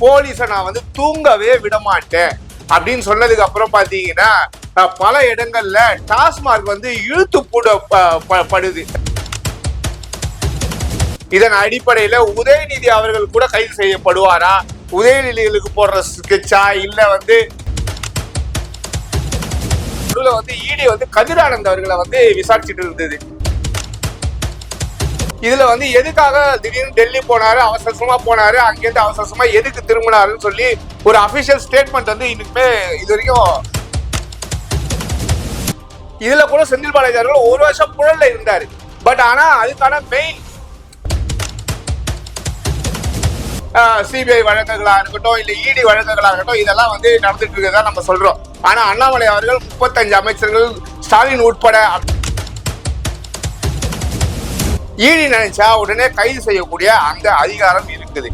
போலீஸை நான் வந்து தூங்கவே விட மாட்டேன் அப்படின்னு சொன்னதுக்கு அப்புறம் பார்த்தீங்கன்னா பல இடங்கள்ல டாஸ்மார்க் வந்து இழுத்து பூட ப- படுது. இதன் அடிப்படையில உதயநிதி அவர்கள் கூட கைது செய்யப்படுவாரா? உதயநிதிகளுக்கு போடுற ஸ்கெட்சா இல்ல வந்து வந்து இடி வந்து கதிரானந்த் அவர்களை வந்து விசாரிச்சுட்டு இருந்தது. இதுல வந்து எதுக்காக திடீர்னு டெல்லி போனாரு அவசரமா போனாரு அங்கேருந்து அவசரமா எதுக்கு திரும்பினாருன்னு சொல்லி ஒரு அபிஷியல் ஸ்டேட்மெண்ட் வந்து இன்னுமே இது வரைக்கும் இதுல கூட செந்தில் பாலாஜி அவர்கள் ஒரு வருஷம் புழல்ல இருந்தாரு. பட் ஆனா அதுக்கான மெயின் சிபிஐ வழக்குகளா இருக்கட்டும் இல்ல இடி வழக்குகளா இருக்கட்டும் இதெல்லாம் வந்து நடந்துட்டு இருக்கிறதா நம்ம சொல்றோம். ஆனா அண்ணாமலை அவர்கள் முப்பத்தஞ்சு அமைச்சர்கள் ஸ்டாலின் உட்பட ஈடி நினைச்சா உடனே கைது செய்யக்கூடிய அந்த அதிகாரம் இருக்குது.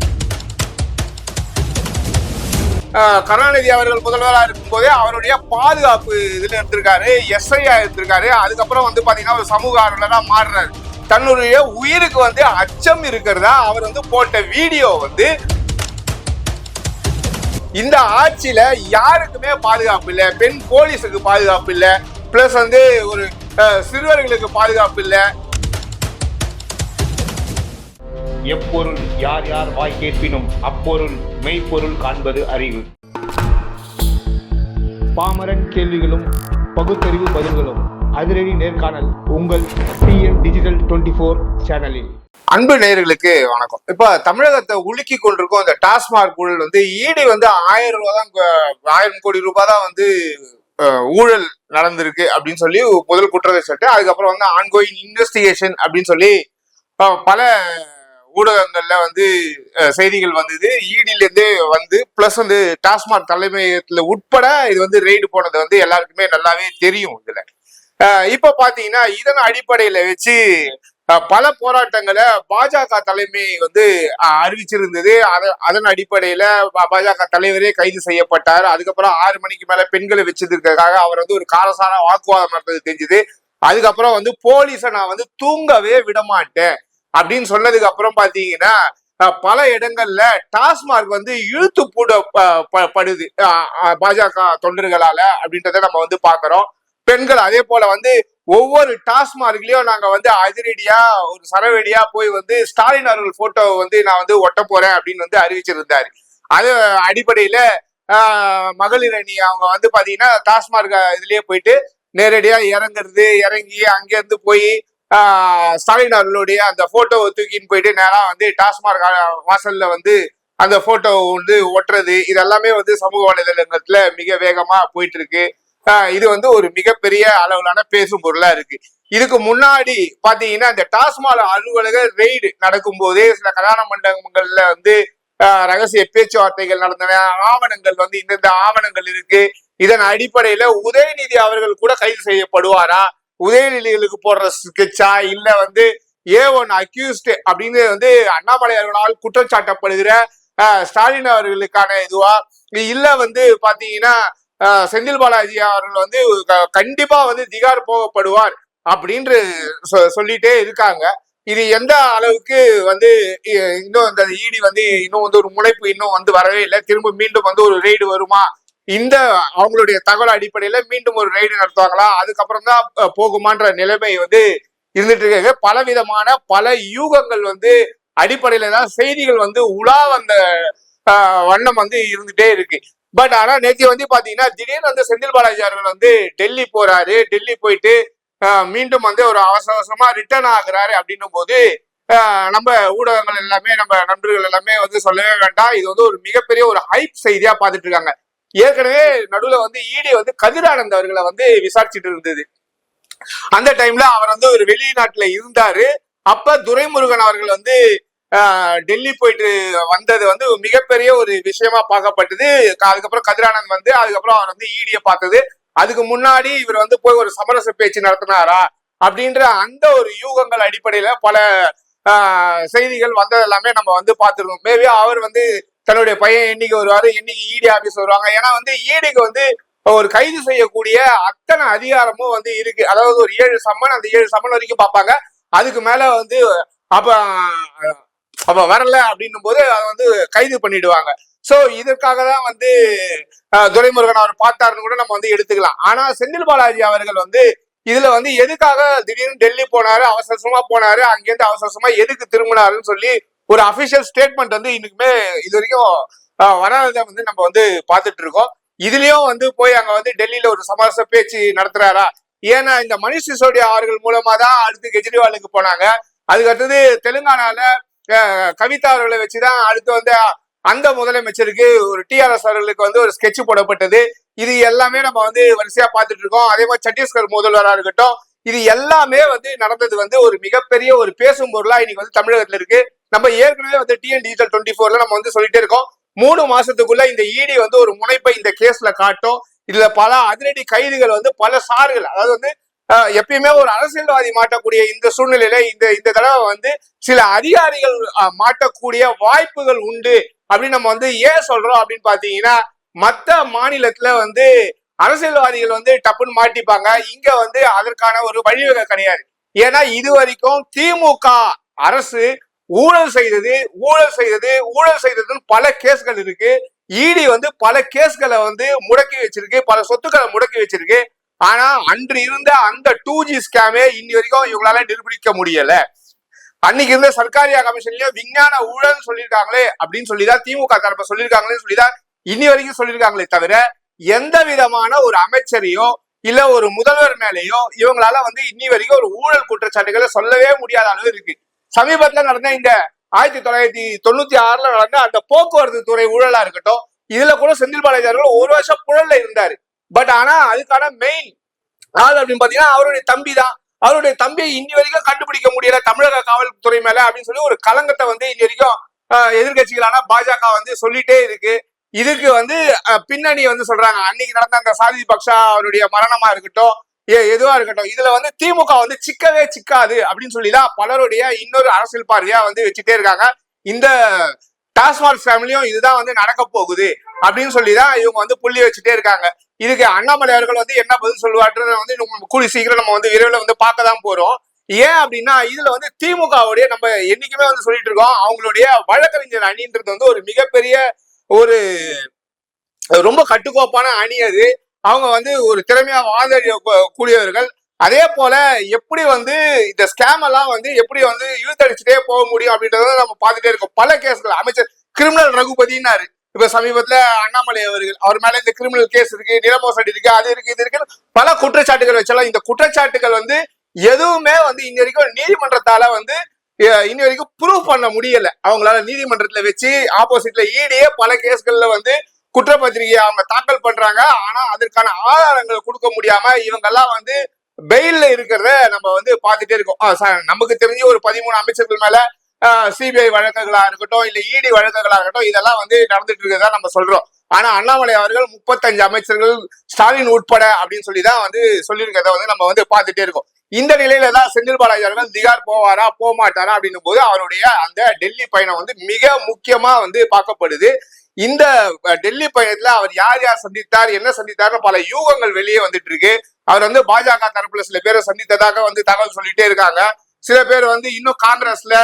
கருணாநிதி அவர்கள் முதல்வராக இருக்கும்போதே அவருடைய பாதுகாப்பு இதில் எடுத்திருக்காரு எஸ்ஐயா எடுத்திருக்காரு அதுக்கப்புறம் வந்து பாத்தீங்கன்னா ஒரு சமூக ஆர்வலராக மாறுறாரு. தன்னுடைய உயிருக்கு வந்து அச்சம் இருக்கிறதா அவர் வந்து போட்ட வீடியோ வந்து இந்த ஆட்சியில யாருக்குமே பாதுகாப்பு இல்லை. பெண் போலீஸுக்கு பாதுகாப்பு இல்லை. பிளஸ் வந்து ஒரு சிறுவர்களுக்கு பாதுகாப்பு இல்லை. எப்பொருள் யார் யார் வாய் கேட்பினும் அப்பொருள் மெய்ப்பொருள் காண்பது அறிவு. பாமரன் கேள்விகளும் பகுத்தறிவு பதில்களும் அதிரடி நேர்காணல் உங்கள் டிஎன் டிஜிட்டல் டுவெண்ட்டி ஃபோர் சேனலில். அன்பு நேயர்களுக்கு வணக்கம். இப்ப தமிழகத்தை உலுக்கி கொண்டிருக்கும் அந்த டாஸ்மாக் ஊழல் வந்து ஈடி வந்து ஆயிரம் ரூபாய் தான் ஆயிரம் கோடி ரூபாய் தான் வந்து ஊழல் நடந்திருக்கு அப்படின்னு சொல்லி முதல் குற்றத்தை சொல்லிட்டு அதுக்கப்புறம் வந்து ஆன்கோயிங் இன்வெஸ்டிகேஷன் அப்படின்னு சொல்லி பல ஊடகங்கள்ல வந்து செய்திகள் வந்தது. ஈடில இருந்தே வந்து பிளஸ் வந்து டாஸ்மாக் தலைமையகத்துல உட்பட இது வந்து ரெய்டு போனது வந்து எல்லாருக்குமே நல்லாவே தெரியும் இதுல. இப்ப பாத்தீங்கன்னா இதன் அடிப்படையில வச்சு பல போராட்டங்களை பாஜக தலைமை வந்து அறிவிச்சிருந்தது. அதன் அடிப்படையில பாஜக தலைவரே கைது செய்யப்பட்டார். அதுக்கப்புறம் ஆறு மணிக்கு மேல பெண்களை வச்சதுக்காக அவர் வந்து ஒரு காரசார வாக்குவாதம் நடந்தது தெரிஞ்சது. அதுக்கப்புறம் வந்து போலீஸை நான் வந்து தூங்கவே விட மாட்டேன். அப்படின்னு சொன்னதுக்கு அப்புறம் பாத்தீங்கன்னா பல இடங்கள்ல டாஸ்மார்க் வந்து இழுத்து பூட ப- படுது. பாஜக தொண்டர்களால அப்படின்றத நம்ம வந்து பாக்குறோம். பெண்கள் அதே போல வந்து ஒவ்வொரு டாஸ்மார்க்லயும் நாங்க வந்து அதிரடியா ஒரு சரவெடியா போய் வந்து ஸ்டாலின் அவர்கள் போட்டோ வந்து நான் வந்து ஒட்ட போறேன் அப்படின்னு வந்து அறிவிச்சிருந்தாரு. அது அடிப்படையில மகளிர் அணி அவங்க வந்து பாத்தீங்கன்னா டாஸ்மார்க் இதுலயே போயிட்டு நேரடியா இறங்குறது இறங்கி அங்கேருந்து போய் ஸ்டாலின் அவர்களுடைய அந்த போட்டோவை தூக்கின்னு போயிட்டு நேராக வந்து டாஸ்மார்க் வாசல்ல வந்து அந்த போட்டோ வந்து ஒட்டுறது. இதெல்லாமே வந்து சமூக வலைதளங்கள்ல மிக வேகமா போயிட்டு இருக்கு இது வந்து ஒரு மிகப்பெரிய அளவிலான பேசும் பொருளா இருக்கு. இதுக்கு முன்னாடி பாத்தீங்கன்னா இந்த டாஸ்மாக் அலுவலக ரெய்டு நடக்கும் போதே சில கல்யாண மண்டபங்கள்ல வந்து ரகசிய பேச்சுவார்த்தைகள் நடந்தன. ஆவணங்கள் வந்து இந்தந்த ஆவணங்கள் இருக்கு. இதன் அடிப்படையில உதயநிதி அவர்கள் கூட கைது செய்யப்படுவாரா? உதயநிதிகளுக்கு போடுற ஸ்கெட்சா இல்ல வந்து ஏ ஒன் அக்யூஸ்ட் அப்படின்னு வந்து அண்ணாமலை அவர்களால் குற்றம் சாட்டப்படுகிற ஸ்டாலின் அவர்களுக்கான இதுவா? இல்ல வந்து பாத்தீங்கன்னா செந்தில் பாலாஜி அவர்கள் வந்து கண்டிப்பா வந்து திகார் போகப்படுவார் அப்படின்னு சொ- சொல்லிட்டே இருக்காங்க. இது எந்த அளவுக்கு வந்து இன்னும் இந்த ஈடி வந்து இன்னும் வந்து ஒரு முளைப்பு இன்னும் வந்து வரவே இல்லை. திரும்ப மீண்டும் வந்து ஒரு ரெய்டு வருமா? இந்த அவங்களுடைய தகவல் அடிப்படையில மீண்டும் ஒரு ரைடு நடத்துவாங்களா? அதுக்கப்புறம் தான் போகுமான்ற நிலைமை வந்து இருந்துட்டு இருக்காங்க பல விதமான பல யூகங்கள் வந்து அடிப்படையில தான் செய்திகள் வந்து உலா வந்த வண்ணம் வந்து இருந்துட்டே இருக்கு. பட் ஆனா நேற்று வந்து பாத்தீங்கன்னா திடீர்னு வந்து செந்தில் பாலாஜி அவர்கள் வந்து டெல்லி போறாரு. டெல்லி போயிட்டு மீண்டும் வந்து ஒரு அவசர அவசரமா ரிட்டர்ன் ஆகுறாரு அப்படின்னும் போது நம்ம ஊடகங்கள் எல்லாமே நம்ம நண்பர்கள் எல்லாமே வந்து சொல்லவே வேண்டாம். இது வந்து ஒரு மிகப்பெரிய ஒரு ஹைப் செய்தியா பார்த்துட்டு இருக்காங்க ஏற்கனவே நடுவுல வந்து ஈடி வந்து கதிரானந்த் அவர்களை வந்து விசாரிச்சுட்டு இருந்தது. அந்த டைம்ல அவர் வந்து ஒரு வெளிநாட்டுல இருந்தாரு. அப்ப துரைமுருகன் அவர்கள் வந்து டெல்லி போயிட்டு வந்தது வந்து மிகப்பெரிய ஒரு விஷயமா பார்க்கப்பட்டது. அதுக்கப்புறம் கதிரானந்த் வந்து அதுக்கப்புறம் அவர் வந்து ஈடிய பார்த்தது. அதுக்கு முன்னாடி இவர் வந்து போய் ஒரு சமரச பேச்சு நடத்தினாரா? அப்படின்ற அந்த ஒரு யூகங்கள் அடிப்படையில பல செய்திகள் வந்தது எல்லாமே நம்ம வந்து பார்த்துருக்கோம். மேபி அவர் வந்து தன்னுடைய பையன் என்னைக்கு வருவாரு என்னைக்கு இடி ஆபீஸ் வருவாங்க. ஏன்னா வந்து இடிக்கு வந்து ஒரு கைது செய்யக்கூடிய அத்தனை அதிகாரமும் வந்து இருக்கு. அதாவது ஒரு ஏழு சம்மன் அந்த ஏழு சம்மன் வரைக்கும் பார்ப்பாங்க. அதுக்கு மேல வந்து அப்ப அப்ப வரல அப்படின்னும் போது அதை வந்து கைது பண்ணிடுவாங்க. சோ இதற்காக தான் வந்து துரைமுருகன் அவர் பார்த்தாருன்னு கூட நம்ம வந்து எடுத்துக்கலாம். ஆனா செந்தில் பாலாஜி அவர்கள் வந்து இதுல வந்து எதுக்காக திடீர்னு டெல்லி போனாரு அவசர அவசரமா போனாரு அங்கேருந்து அவசர அவசரமா எதுக்கு திரும்பினாருன்னு சொல்லி ஒரு அபிஷியல் ஸ்டேட்மெண்ட் வந்து இன்னைக்குமே இது வரைக்கும் அஹ், வராததை வந்து நம்ம வந்து பார்த்துட்டு இருக்கோம் இதுலயும் வந்து போய் அங்க வந்து டெல்லியில ஒரு சமரச பேச்சு நடத்துறாரா? ஏன்னா இந்த மணிஷ் சிசோடியா அவர்கள் மூலமா தான் அடுத்து கெஜ்ரிவாலுக்கு போனாங்க. அதுக்கு அடுத்தது தெலுங்கானால கவிதா அவர்களை வச்சுதான் அடுத்து வந்து அந்த முதலமைச்சருக்கு ஒரு டிஆர்எஸ் அவர்களுக்கு வந்து ஒரு ஸ்கெட்ச் போடப்பட்டது. இது எல்லாமே நம்ம வந்து வரிசையா பார்த்துட்டு இருக்கோம் அதே மாதிரி சத்தீஸ்கர் முதல்வராக இருக்கட்டும் இது எல்லாமே வந்து நடந்தது வந்து ஒரு மிகப்பெரிய ஒரு பேசும் பொருளா இன்னைக்கு வந்து தமிழகத்துல இருக்கு. நம்ம ஏற்கனவே வந்து டிஎன் டிஜிட்டல் டுவெண்ட்டி ஃபோர்ல நம்ம வந்து சொல்லிட்டே இருக்கோம். மூணு மாசத்துக்குள்ள இந்த இடி வந்து ஒரு முனைப்பை இந்த கேஸ்ல காட்டும். இதுல பல அதிரடி கைதுகள் வந்து பல சார்கள் அதாவது வந்து எப்பயுமே ஒரு அரசியல்வாதி மாட்டக்கூடிய இந்த சூழ்நிலையில இந்த இந்த தடவை வந்து சில அதிகாரிகள் மாட்டக்கூடிய வாய்ப்புகள் உண்டு. அப்படின்னு நம்ம வந்து ஏன் சொல்றோம் அப்படின்னு பாத்தீங்கன்னா மத்த மாநிலத்துல வந்து அரசியல்வாதிகள் வந்து டப்புன்னு மாட்டிப்பாங்க. இங்க வந்து அதற்கான ஒரு வழிவகை கிடையாது. ஏன்னா இது வரைக்கும் திமுக அரசு ஊழல் செய்தது ஊழல் செய்தது ஊழல் செய்ததுன்னு பல கேஸ்கள் இருக்கு. இடி வந்து பல கேஸ்களை வந்து முடக்கி வச்சிருக்கு பல சொத்துக்களை முடக்கி வச்சிருக்கு. ஆனா அன்று இருந்த அந்த டூ ஜி ஸ்கேமே இன்னி வரைக்கும் இவங்களால நிரூபிக்க முடியல. அன்னைக்கு இருந்த சர்க்காரியா கமிஷன்லயும் விஞ்ஞான ஊழல் சொல்லியிருக்காங்களே அப்படின்னு சொல்லிதான் திமுக தரப்ப சொல்லியிருக்காங்களே சொல்லிதான் இன்னி வரைக்கும் சொல்லியிருக்காங்களே தவிர எந்த விதமான ஒரு அமைச்சரையோ இல்ல ஒரு முதல்வர் மேலேயோ இவங்களால வந்து இன்னி வரைக்கும் ஒரு ஊழல் குற்றச்சாட்டுகளை சொல்லவே முடியாத அளவு இருக்கு. சமீபத்துல நடந்த இந்த ஆயிரத்தி தொள்ளாயிரத்தி தொண்ணூத்தி ஆறுல நடந்த அந்த போக்குவரத்து துறை ஊழலா இருக்கட்டும் இதுல கூட செந்தில் பாலாஜி அவர்கள் ஒரு வருஷம் புழல்ல இருந்தாரு. பட் ஆனா அதுக்கான மெயின் ஆள் அப்படின்னு பாத்தீங்கன்னா அவருடைய தம்பி தான் அவருடைய தம்பியை இன்னி வரைக்கும் கண்டுபிடிக்க முடியல தமிழக காவல்துறை மேல அப்படின்னு சொல்லி ஒரு கலங்கத்தை வந்து இன்னி வரைக்கும் எதிர்கட்சிகளான எதிர்க்கட்சிகளான பாஜக வந்து சொல்லிட்டே இருக்கு. இதுக்கு வந்து பின்னணி வந்து சொல்றாங்க. அன்னைக்கு நடந்த அந்த சாதி பக்ஷா அவருடைய மரணமா இருக்கட்டும் எதுவா இருக்கட்டும். இதுல வந்து திமுக வந்து சிக்கவே சிக்காது அப்படின்னு சொல்லிதான் பலருடைய இன்னொரு அரசியல் பார்வையா வந்து வச்சுட்டே இருக்காங்க. இந்த டாஸ்மாக் ஃபேமிலியும் இதுதான் வந்து நடக்க போகுது அப்படின்னு சொல்லிதான் இவங்க வந்து புள்ளி வச்சுட்டே இருக்காங்க. இதுக்கு அண்ணாமலை அவர்கள் வந்து என்ன பதில் சொல்லுவான்றத வந்து நம்ம கூடி சீக்கிரம் நம்ம வந்து விரைவில் வந்து பார்க்க தான் போறோம். ஏன் அப்படின்னா இதுல வந்து திமுகவுடைய நம்ம என்னைக்குமே வந்து சொல்லிட்டு இருக்கோம். அவங்களுடைய வழக்கறிஞர் அணின்றது வந்து ஒரு மிகப்பெரிய ஒரு ரொம்ப கட்டுக்கோப்பான அணி அது. அவங்க வந்து ஒரு திறமையா வாதாடி கூடியவர்கள். அதே போல எப்படி வந்து இந்த ஸ்கேம் எல்லாம் வந்து எப்படி வந்து இழுத்தடிச்சுட்டே போக முடியும் அப்படின்றத நம்ம பார்த்துட்டே இருக்கோம். பல கேஸ்கள் அமைச்சர் கிரிமினல் ரகுபதினாரு இப்ப சமீபத்துல அண்ணாமலை அவர்கள் அவர் மேல இந்த கிரிமினல் கேஸ் இருக்கு நிலமோசடி இருக்கு அது இருக்கு இது இருக்கு பல குற்றச்சாட்டுகள் வச்சாலும் இந்த குற்றச்சாட்டுகள் வந்து எதுவுமே வந்து இன்ன வரைக்கும் நீதிமன்றத்தால வந்து இன்ன வரைக்கும் ப்ரூவ் பண்ண முடியல. அவங்களால நீதிமன்றத்துல வச்சு ஆப்போசிட்ல ஈடியே பல கேஸ்கள்ல வந்து குற்றப்பத்திரிகையை அவங்க தாக்கல் பண்றாங்க. ஆனா அதற்கான ஆதாரங்கள் கொடுக்க முடியாம இவங்க எல்லாம் வந்து பெயில்ல இருக்கிறத நம்ம வந்து பார்த்துட்டே இருக்கோம். நமக்கு தெரிஞ்சு ஒரு பதிமூணு அமைச்சர்கள் மேல சிபிஐ வழக்குகளா இருக்கட்டும் இல்ல இடி வழக்குகளா இருக்கட்டும் இதெல்லாம் வந்து நடந்துட்டு இருக்கிறதா நம்ம சொல்றோம். ஆனா அண்ணாமலை அவர்கள் முப்பத்தஞ்சு அமைச்சர்கள் ஸ்டாலின் உட்பட அப்படின்னு சொல்லி தான் வந்து சொல்லியிருக்கிறத வந்து நம்ம வந்து பார்த்துட்டே இருக்கோம். இந்த நிலையில தான் செந்தில் பாலாஜி அவர்கள் திகார் போவாரா போக மாட்டாரா அப்படின்னும் போது அவருடைய அந்த டெல்லி பயணம் வந்து மிக முக்கியமா வந்து பார்க்கப்படுது. இந்த டெல்லி பயணத்துல அவர் யார் யார் சந்தித்தார் என்ன சந்தித்தார்னு பல யூகங்கள் வெளியே வந்துட்டு இருக்கு அவர் வந்து பாஜக தரப்புல சில பேரை சந்தித்ததாக வந்து தகவல் சொல்லிட்டே இருக்காங்க. சில பேர் வந்து இன்னும் காங்கிரஸ்ல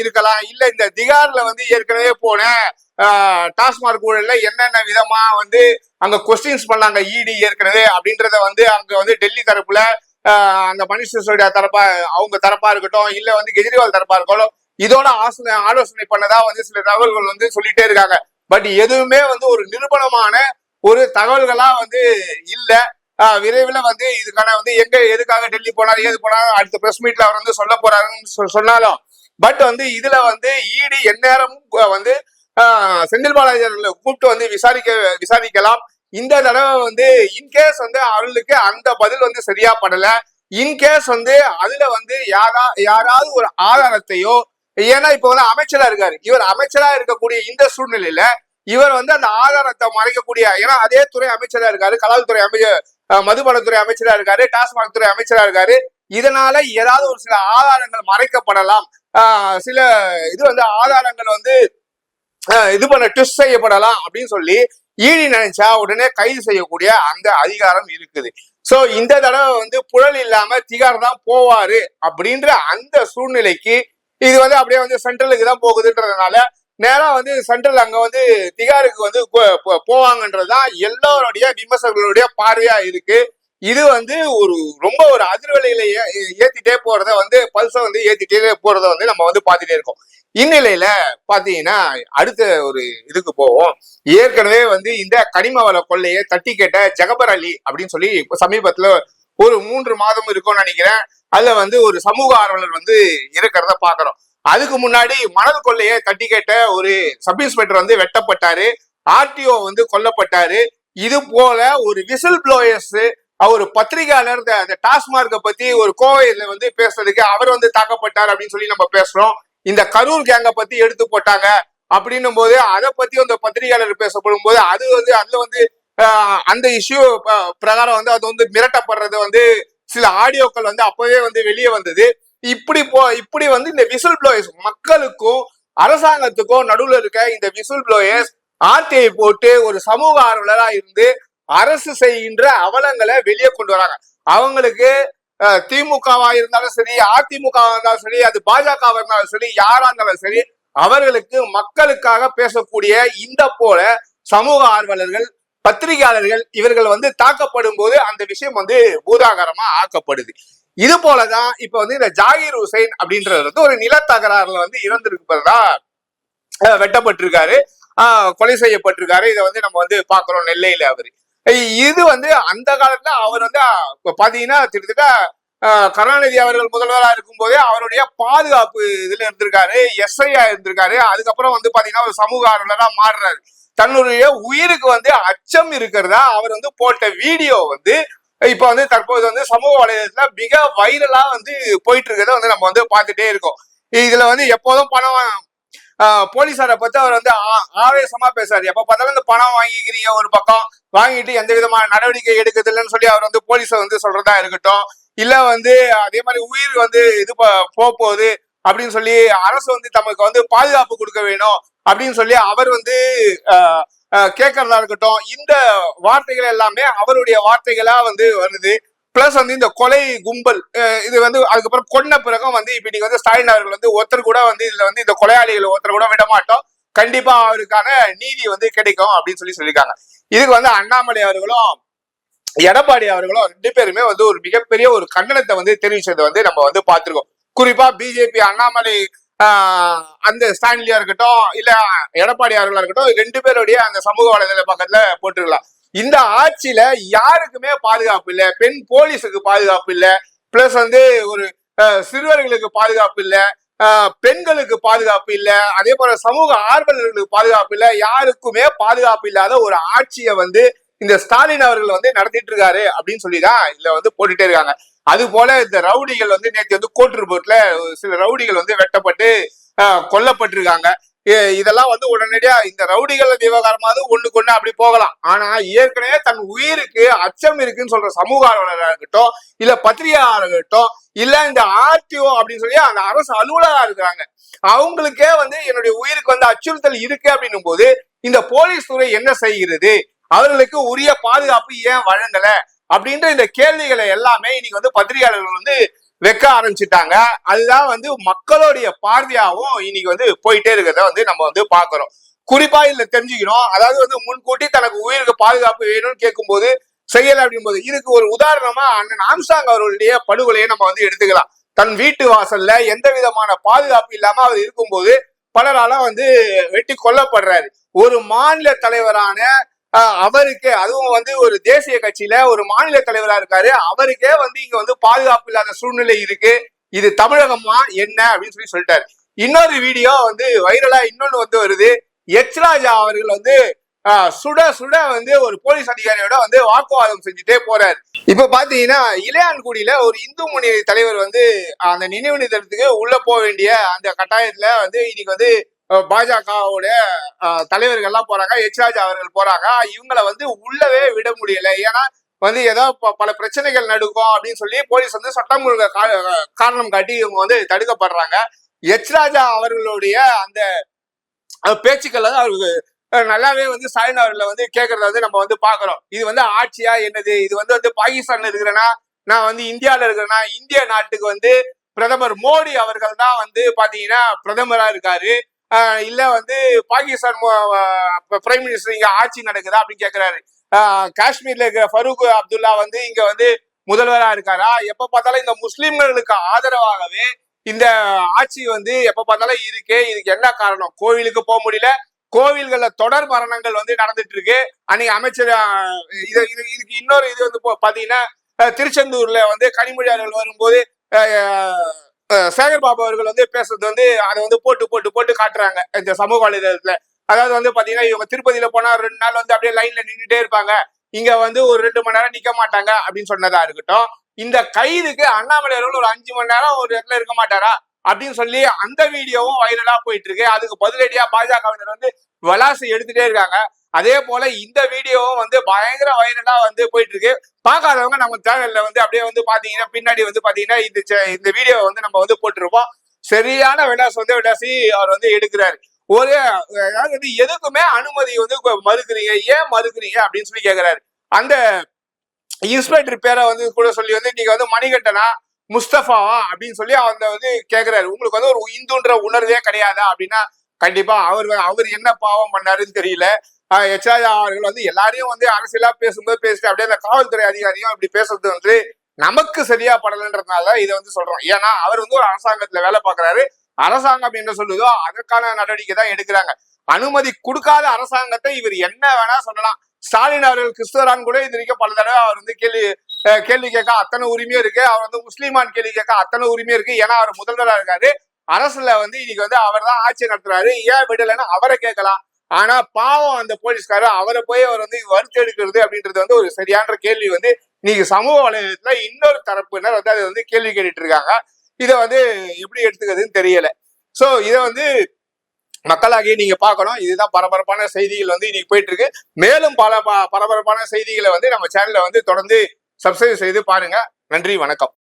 இருக்கலாம். இல்ல இந்த திகார்ல வந்து ஏற்கனவே போன டாஸ்மாக் ஊழல்ல என்னென்ன விதமா வந்து அங்க கொஸ்டின்ஸ் பண்ணாங்க இடி ஏற்கனவே அப்படின்றத வந்து அங்க வந்து டெல்லி தரப்புல அந்த மணிஷ் சிசோடியா தரப்பா அவங்க தரப்பா இருக்கட்டும் இல்ல வந்து கெஜ்ரிவால் தரப்பா இருக்கட்டும் இதோட ஆசனை ஆலோசனை பண்ணதா வந்து சில தகவல்கள் வந்து சொல்லிட்டே இருக்காங்க. பட் எதுவுமே வந்து ஒரு நிரூபணமான ஒரு தகவல்களா வந்து இல்லை. விரைவில் வந்து இதுக்கான வந்து எங்க எதுக்காக டெல்லி போனார் ஏது போனார் அடுத்த பிரஸ் மீட்ல அவர் வந்து சொல்ல போறாருன்னு சொன்னாலும். பட் வந்து இதுல வந்து ஈடி எந்நேரமும் வந்து செந்தில் பாலாஜி அவர்களை கூப்பிட்டு வந்து விசாரிக்க விசாரிக்கலாம். இந்த தடவை வந்து இன்கேஸ் வந்து அவர்களுக்கு அந்த பதில் வந்து சரியா படல. இன்கேஸ் வந்து அதுல வந்து யாரா யாராவது ஒரு ஆதாரத்தையோ ஏன்னா இப்ப வந்து அமைச்சரா இருக்காரு. இவர் அமைச்சரா இருக்கக்கூடிய இந்த சூழ்நிலையில இவர் வந்து அந்த ஆதாரத்தை மறைக்கக்கூடிய ஏன்னா அதே துறை அமைச்சரா இருக்காரு கலால்துறை அமைச்சர் மதுபானத்துறை அமைச்சரா இருக்காரு டாஸ்மாக் துறை அமைச்சரா இருக்காரு. இதனால ஏதாவது ஒரு சில ஆதாரங்கள் மறைக்கப்படலாம். சில இது வந்து ஆதாரங்கள் வந்து இது பண்ண ட்விஸ்ட் செய்யப்படலாம் அப்படின்னு சொல்லி ஈடி நினைச்சா உடனே கைது செய்யக்கூடிய அந்த அதிகாரம் இருக்குது. சோ இந்த தடவை வந்து புழல் இல்லாம திகார் தான் போவாரு அப்படின்ற அந்த சூழ்நிலைக்கு இது வந்து அப்படியே வந்து சென்ட்ரலுக்கு தான் போகுதுன்றதுனால நேரா வந்து சென்ட்ரல் அங்க வந்து திகாருக்கு வந்து போ- போவாங்கன்றதுதான் எல்லாருடைய விமர்சகர்களுடைய பார்வையா இருக்கு. இது வந்து ஒரு ரொம்ப ஒரு அதிர்வலையில ஏத்திட்டே போறத வந்து பல்ச வந்து ஏத்திட்டே போறத வந்து நம்ம வந்து பாத்துட்டே இருக்கோம். இந்நிலையில பாத்தீங்கன்னா அடுத்த ஒரு இதுக்கு போவோம். ஏற்கனவே வந்து இந்த கனிம வள கொள்ளையை தட்டி கேட்ட ஜகபர் அலி அப்படின்னு சொல்லி சமீபத்துல ஒரு மூன்று மாதம் இருக்கும்னு நினைக்கிறேன். அதுல வந்து ஒரு சமூக ஆர்வலர் வந்து இருக்கிறத பாக்குறோம் அதுக்கு முன்னாடி மணல் கொள்ளையை தட்டி கேட்ட ஒரு சப் இன்ஸ்பெக்டர் வந்து வெட்டப்பட்டாரு. ஆர்டிஓ வந்து கொல்லப்பட்டாரு. இது போல ஒரு விசில் ப்ளோயர்ஸ் அவர் பத்திரிகையாளர் இந்த- டாஸ்மார்க்கை பத்தி ஒரு கோவையில வந்து பேசுறதுக்கு அவர் வந்து தாக்கப்பட்டார் அப்படின்னு சொல்லி நம்ம பேசுறோம். இந்த கரூர் கேங்கை பத்தி எடுத்து போட்டாங்க அப்படின்னும் போது அதை பத்தி அந்த பத்திரிகையாளர் பேசப்படும் போது அது வந்து அதுல வந்து அந்த இஷ்யூ பிரகாரம் வந்து அது வந்து மிரட்டப்படுறது வந்து சில ஆடியோக்கள் வந்து அப்பவே வந்து வெளியே வந்தது. இப்படி போ இப்படி வந்து இந்த விசில் ப்ளோயர்ஸ் மக்களுக்கும் அரசாங்கத்துக்கும் நடுவுல இருக்க இந்த விசில் ப்ளோயர்ஸ் ஆர்டிஐ போட்டு ஒரு சமூக ஆர்வலரா இருந்து அரசு செய்கின்ற அவலங்களை வெளியே கொண்டு வராங்க. அவங்களுக்கு அஹ், திமுகவா இருந்தாலும் சரி அதிமுகவா இருந்தாலும் சரி அது பாஜகவா இருந்தாலும் சரி யாரா இருந்தாலும் சரி அவர்களுக்கு மக்களுக்காக பேசக்கூடிய இந்த போல சமூக ஆர்வலர்கள் பத்திரிகையாளர்கள் இவர்கள் வந்து தாக்கப்படும் போது அந்த விஷயம் வந்து பூதாகரமா ஆக்கப்படுது. இது போலதான் இப்ப வந்து இந்த ஜாகிர் ஹுசைன் அப்படின்றது வந்து ஒரு நிலத்தகராறுல வந்து இறந்திருப்பதா அஹ், வெட்டப்பட்டிருக்காரு. ஆஹ், கொலை செய்யப்பட்டிருக்காரு. இதை வந்து நம்ம வந்து பாக்குறோம் நெல்லையில அவரு. இது வந்து அந்த காலத்துல அவர் வந்து பாத்தீங்கன்னா கிட்டத்தட்ட கருணாநிதி அவர்கள் முதல்வரா இருக்கும் போதே அவருடைய பாதுகாப்பு இதுல இருந்திருக்காரு எஸ்ஐயா இருந்திருக்காரு. அதுக்கப்புறம் வந்து பாத்தீங்கன்னா ஒரு சமூக ஆர்வலரா மாறுறாரு. தன்னுடைய உயிருக்கு வந்து அச்சம் இருக்கிறதா அவர் வந்து போட்ட வீடியோ வந்து இப்ப வந்து தற்போது வந்து சமூக வலைதளத்துல மிக வைரலா வந்து போயிட்டு இருக்கிறத வந்து நம்ம வந்து பார்த்துட்டே இருக்கோம். இதுல வந்து எப்போதும் பணம் ஆஹ் போலீசாரை பத்தி அவர் வந்து ஆ- ஆவேசமா பேசுறாரு. எப்ப பார்த்தாலும் இந்த பணம் வாங்கிக்கிறீங்க ஒரு பக்கம் வாங்கிட்டு எந்த விதமான நடவடிக்கை எடுக்கிறது இல்லைன்னு சொல்லி அவர் வந்து போலீஸை வந்து சொல்றதா இருக்கட்டும். இல்ல வந்து அதே மாதிரி உயிர் வந்து இது போக போகுது அப்படின்னு சொல்லி அரசு வந்து தமக்கு வந்து பாதுகாப்பு கொடுக்க வேணும் அப்படின்னு சொல்லி அவர் வந்து ஆஹ், கேட்கறதா இருக்கட்டும் இந்த வார்த்தைகள் எல்லாமே அவருடைய வார்த்தைகளா வந்து வருது. பிளஸ் வந்து இந்த கொலை கும்பல் இது வந்து அதுக்கப்புறம் கொன்ன பிறகும் வந்து இப்ப நீங்க வந்து ஸ்டாலின் அவர்கள் வந்து ஒருத்தர் கூட வந்து இதுல வந்து இந்த கொலையாளிகள் ஒருத்தர் கூட விட மாட்டோம். கண்டிப்பா அவருக்கான நீதி வந்து கிடைக்கும் அப்படின்னு சொல்லி சொல்லியிருக்காங்க. இதுக்கு வந்து அண்ணாமலை அவர்களும் எடப்பாடி அவர்களும் ரெண்டு பேருமே வந்து ஒரு மிகப்பெரிய ஒரு கண்டனத்தை வந்து தெரிவிச்சதை வந்து நம்ம வந்து பார்த்திருக்கோம். குறிப்பா பிஜேபி அண்ணாமலை அந்த ஸ்டான்லியா இருக்கட்டும் இல்ல எடப்பாடியார்களா இருக்கட்டும் ரெண்டு பேருடைய அந்த சமூக வலைதள பக்கத்துல போட்டுருக்கலாம். இந்த ஆட்சியில யாருக்குமே பாதுகாப்பு இல்ல. பெண் போலீஸுக்கு பாதுகாப்பு இல்ல. பிளஸ் வந்து ஒரு சிறுவர்களுக்கு பாதுகாப்பு இல்ல. பெண்களுக்கு பாதுகாப்பு இல்ல. அதே போல சமூக ஆர்வலர்களுக்கு பாதுகாப்பு இல்ல. யாருக்குமே பாதுகாப்பு இல்லாத ஒரு ஆட்சியை வந்து இந்த ஸ்டாலின் அவர்கள் வந்து நடத்திட்டு இருக்காரு அப்படின்னு சொல்லிதான் இதுல வந்து போட்டுட்டே இருக்காங்க. அது போல இந்த ரவுடிகள் வந்து நேற்று வந்து கோட்டூர்போர்ட்ல சில ரவுடிகள் வந்து வெட்டப்பட்டு கொல்லப்பட்டிருக்காங்க. இதெல்லாம் வந்து உடனடியா இந்த ரவுடிகள் விவகாரமாவது ஒண்ணுக்கு ஒண்ணு அப்படி போகலாம். ஆனா ஏற்கனவே தன் உயிருக்கு அச்சம் இருக்குன்னு சொல்ற சமூக ஆர்வலராக இருக்கட்டும் இல்ல பத்திரிகையாளராக இருக்கட்டும் இல்ல இந்த ஆர்டிஓ அப்படின்னு சொல்லி அந்த அரசு அலுவலராக இருக்கிறாங்க. அவங்களுக்கே வந்து என்னுடைய உயிருக்கு வந்து அச்சுறுத்தல் இருக்கு அப்படின்னும் போது இந்த போலீஸ் துறை என்ன செய்கிறது? அவர்களுக்கு உரிய பாதுகாப்பு ஏன் வழங்கல? அப்படின்ற இந்த கேள்விகளை எல்லாமே இன்னைக்கு வந்து பத்திரிகையாளர்கள் வந்து வைக்க ஆரம்பிச்சுட்டாங்க. அதுதான் வந்து மக்களுடைய பார்வையாகவும் இன்னைக்கு வந்து போயிட்டே இருக்கிறத வந்து நம்ம வந்து பாக்குறோம் குறிப்பா இதுல தெரிஞ்சுக்கணும். அதாவது வந்து முன்கூட்டி தனக்கு உயிருக்கு பாதுகாப்பு வேணும்னு கேட்கும்போது செய்யல அப்படிங்கும்போது இதுக்கு ஒரு உதாரணமா அண்ணன் ஆம்சாங் அவர்களுடைய படுகொலையை நம்ம வந்து எடுத்துக்கலாம். தன் வீட்டு வாசல்ல எந்த விதமான பாதுகாப்பு இல்லாம அவர் இருக்கும்போது பலரால வந்து வெட்டி கொல்லப்படுறாரு. ஒரு மாநில தலைவரான அவருக்கு அதுவும் வந்து ஒரு தேசிய கட்சியில ஒரு மாநில தலைவரா இருக்காரு. அவருக்கே வந்து இங்க வந்து பாதுகாப்பு இல்லாத சூழ்நிலை இருக்கு. இது தமிழகமா என்ன அப்படின்னு சொல்லி சொல்லிட்டாரு. இன்னொரு வீடியோ வந்து வைரலா இன்னொன்னு வந்து வருது. எச் ராஜா அவர்கள் வந்து சுட சுட வந்து ஒரு போலீஸ் அதிகாரியோட வந்து வாக்குவாதம் செஞ்சுட்டே போறாரு. இப்ப பாத்தீங்கன்னா இளையான்குடியில ஒரு இந்து முன்னணி தலைவர் வந்து அந்த நினைவு நிதியத்துக்கு உள்ள போக வேண்டிய அந்த கட்டாயத்துல வந்து இன்னைக்கு வந்து பாஜகவுடைய தலைவர்கள்லாம் தலைவர்கள் எல்லாம் போறாங்க எச் ராஜா அவர்கள் போறாங்க. இவங்களை வந்து உள்ளவே விட முடியல. ஏன்னா வந்து ஏதோ ப- பல பிரச்சனைகள் நடக்கும் அப்படின்னு சொல்லி போலீஸ் வந்து சட்டம் ஒழுங்க காரணம் காட்டி இவங்க வந்து தடுக்கப்படுறாங்க. எச் ராஜா அவர்களுடைய அந்த பேச்சுக்கள் வந்து அவருக்கு நல்லாவே வந்து ஸ்டாலின் அவர்களை வந்து கேட்கறத வந்து நம்ம வந்து பாக்குறோம். இது வந்து ஆட்சியா என்னது? இது வந்து வந்து பாகிஸ்தான்ல இருக்கிறேன்னா நான் வந்து இந்தியால இருக்கிறேன்னா இந்திய நாட்டுக்கு வந்து பிரதமர் மோடி அவர்கள் தான் வந்து பாத்தீங்கன்னா பிரதமரா இருக்காரு. இல்ல வந்து பாகிஸ்தான் பிரைம் மினிஸ்டர் இங்க ஆட்சி நடக்குதா அப்படின்னு கேக்குறாரு. காஷ்மீர்ல இருக்கிற ஃபருக் அப்துல்லா வந்து இங்க வந்து முதல்வரா இருக்காரா? எப்ப பார்த்தாலும் இந்த முஸ்லிம்களுக்கு ஆதரவாகவே இந்த ஆட்சி வந்து எப்ப பார்த்தாலும் இருக்கே இதுக்கு என்ன காரணம்? கோவிலுக்கு போக முடியல. கோவில்கள்ல தொடர் மரணங்கள் வந்து நடந்துட்டு இருக்கு அன்னைக்கு அமைச்சர் இது இதுக்கு இன்னொரு இது வந்து பாத்தீங்கன்னா திருச்செந்தூர்ல வந்து கனிமொழியாளர்கள் வரும்போது சேகர் பாபு அவர்கள் வந்து பேசுறது வந்து அதை வந்து போட்டு போட்டு போட்டு காட்டுறாங்க இந்த சமூக வலைதளத்துல. அதாவது வந்து பாத்தீங்கன்னா இவங்க திருப்பதியில போனா ரெண்டு நாள் வந்து அப்படியே லைன்ல நின்றுட்டே இருப்பாங்க. இங்க வந்து ஒரு ரெண்டு மணி நேரம் நிக்க மாட்டாங்க அப்படின்னு சொன்னதா இருக்கட்டும். இந்த கைதுக்கு அண்ணாமலை அவர்கள் ஒரு அஞ்சு மணி நேரம் ஒரு இடத்துல இருக்க மாட்டாரா? அப்படின்னு சொல்லி அந்த வீடியோவும் வைரலா போயிட்டு இருக்கு அதுக்கு பதிலடியா பாஜகவினர் வந்து விளாசி எடுத்துட்டே இருக்காங்க. அதே போல இந்த வீடியோவும் வந்து பயங்கர வைரலா வந்து போயிட்டு இருக்கு பார்க்காதவங்க நம்ம சேனல்ல வந்து அப்படியே வந்து பாத்தீங்கன்னா பின்னாடி வந்து பாத்தீங்கன்னா இந்த சே- இந்த வீடியோவை வந்து நம்ம வந்து போட்டிருப்போம். சரியான விலாஸ் வந்து விளாசி அவர் வந்து எடுக்கிறாரு. ஒரு அதாவது வந்து எதுக்குமே அனுமதி வந்து மறுக்கிறீங்க. ஏன் மறுக்கிறீங்க அப்படின்னு சொல்லி கேக்குறாரு. அந்த இன்ஸ்பெக்டர் பேரை வந்து கூட சொல்லி வந்து நீங்க வந்து மணிகண்டனா முஸ்தபாவா அப்படின்னு சொல்லி அந்த வந்து கேக்குறாரு. உங்களுக்கு வந்து ஒரு இந்துன்ற உணர்வே கிடையாதா அப்படின்னா கண்டிப்பா அவர் அவர் என்ன பாவம் பண்ணாருன்னு தெரியல. எச்ராஜா அவர்கள் வந்து எல்லாரையும் வந்து அரசியலா பேசும்போது பேசிட்டு அப்படியே அந்த காவல்துறை அதிகாரியும் இப்படி பேசுறது வந்து நமக்கு சரியா படலன்றதுனால இதை வந்து சொல்றோம். ஏன்னா அவர் வந்து ஒரு அரசாங்கத்துல வேலை பார்க்கறாரு அரசாங்கம் என்ன சொல்லுதோ அதற்கான நடவடிக்கை தான் எடுக்கிறாங்க. அனுமதி கொடுக்காத அரசாங்கத்தை இவர் என்ன வேணா சொல்லலாம். ஸ்டாலின் அவர்கள் கிறிஸ்துவரான் கூட இது வரைக்கும் பல தடவை அவர் வந்து கேள்வி கேள்வி கேட்க அத்தனை உரிமையும் இருக்கு. அவர் வந்து முஸ்லீமான் கேள்வி கேட்க அத்தனை உரிமையும் இருக்கு. ஏன்னா அவர் முதல்வராக இருக்காரு. அரசுல வந்து இன்னைக்கு வந்து அவர் தான் ஆட்சி நடத்துறாரு. ஏன் விடலைன்னா அவரை கேட்கலாம். ஆனா பாவம் அந்த போலீஸ்காரர். அவரை போய் அவர் வந்து வறுத்து எடுக்கிறது அப்படின்றது வந்து ஒரு சரியான கேள்வி வந்து இன்னைக்கு சமூக வலைதளத்துல இன்னொரு தரப்பினர் வந்து அதை வந்து கேள்வி கேட்டுட்டு இருக்காங்க. இதை வந்து எப்படி எடுத்துக்கிறதுன்னு தெரியல. சோ இதை வந்து மக்களாகி நீங்க பார்க்கணும். இதுதான் பரபரப்பான செய்திகள் வந்து இன்னைக்கு போயிட்டு இருக்கு. மேலும் பல ப- பரபரப்பான செய்திகளை வந்து நம்ம சேனல்ல வந்து தொடர்ந்து சப்ஸ்கிரைப் செய்து பாருங்க. நன்றி வணக்கம்.